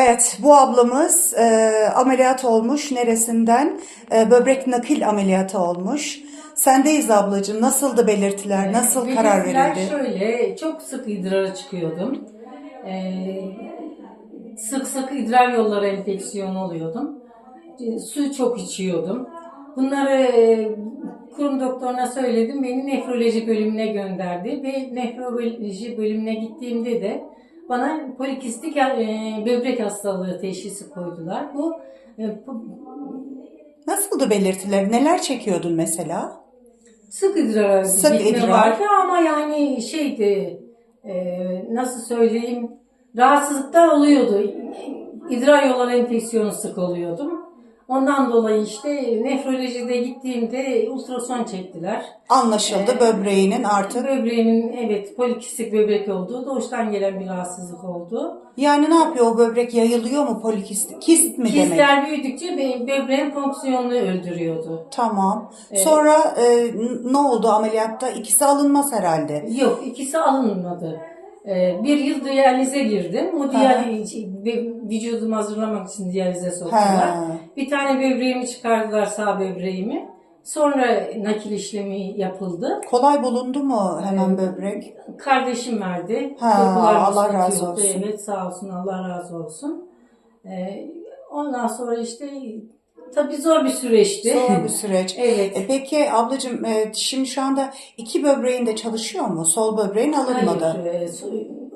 Evet, bu ablamız e, ameliyat olmuş. Neresinden? E, böbrek nakil ameliyatı olmuş. Sendeyiz ablacığım. Nasıldı belirtiler? Nasıl karar Belirtiler verildi? şöyle, çok sık idrara çıkıyordum. Ee, sık sık idrar yolları enfeksiyonu oluyordum. Ee, Su çok içiyordum. Bunları e, kurum doktoruna söyledim. Beni nefroloji bölümüne gönderdi ve nefroloji bölümüne gittiğimde de bana polikistik e, böbrek hastalığı teşhisi koydular. Bu e, bu- Nasıldı belirtiler? Neler çekiyordun mesela? Sık idrar Sık gitme idrar. vardı ama yani şeydi e, nasıl söyleyeyim rahatsızlıklar oluyordu. İdrar yolları enfeksiyonu sık oluyordum. Ondan dolayı işte nefrolojide gittiğimde ultrason çektiler. Anlaşıldı Ee, böbreğinin artık. Böbreğimin evet polikistik böbrek olduğu doğuştan gelen bir rahatsızlık oldu. Yani ne yapıyor o böbrek yayılıyor mu polikist? Kist mi demek? Kistler büyüdükçe bö- böbreğin fonksiyonunu öldürüyordu. Tamam. Evet. Sonra e, ne oldu ameliyatta? İkisi alınmaz herhalde. Yok ikisi alınmadı. Ee, bir yıl diyalize girdim. O diyaliz, vücudumu hazırlamak için diyalize soktular. Bir tane böbreğimi çıkardılar sağ böbreğimi. Sonra nakil işlemi yapıldı. Kolay bulundu mu hemen Evet. böbrek? Kardeşim verdi. Ha, Allah razı olsun. Evet sağ olsun Allah razı olsun. Ee, ondan sonra işte tabii zor bir süreçti. Zor bir süreç. evet. E peki ablacığım e, şimdi şu anda iki böbreğin de çalışıyor mu? Sol böbreğin alınmadı. Hayır, e,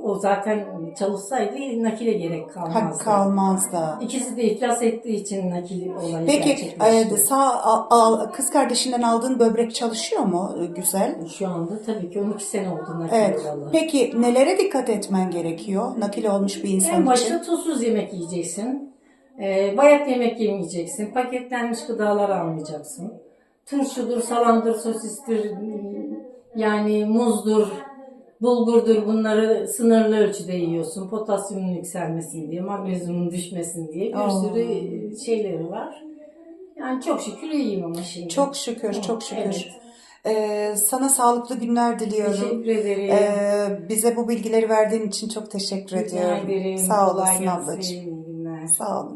o zaten çalışsaydı nakile gerek kalmazdı. kalmaz da. İkisi de iflas ettiği için nakil olayı Peki e, sağ a- a- kız kardeşinden aldığın böbrek çalışıyor mu? E, Güzel. Şu anda tabii ki 12 sene oldu nakil Evet. olalı. Peki nelere dikkat etmen gerekiyor? Nakil olmuş bir insan En için. başta tuzsuz yemek yiyeceksin. Ee, bayat yemek yemeyeceksin. Paketlenmiş gıdalar almayacaksın. Turşudur, salamdır, sosistir, yani muzdur, bulgurdur bunları sınırlı ölçüde yiyorsun. Potasyumun yükselmesin diye, magnezyumun düşmesin diye bir Oo. sürü şeyleri var. Yani çok şükür iyiyim ama şimdi. Çok şükür, Hı, çok şükür. evet. E, sana sağlıklı günler diliyorum. Teşekkür ederim. E, bize bu bilgileri verdiğin için çok teşekkür Rica ediyorum. ederim. Sağ olasın ablacığım. Sağ olun.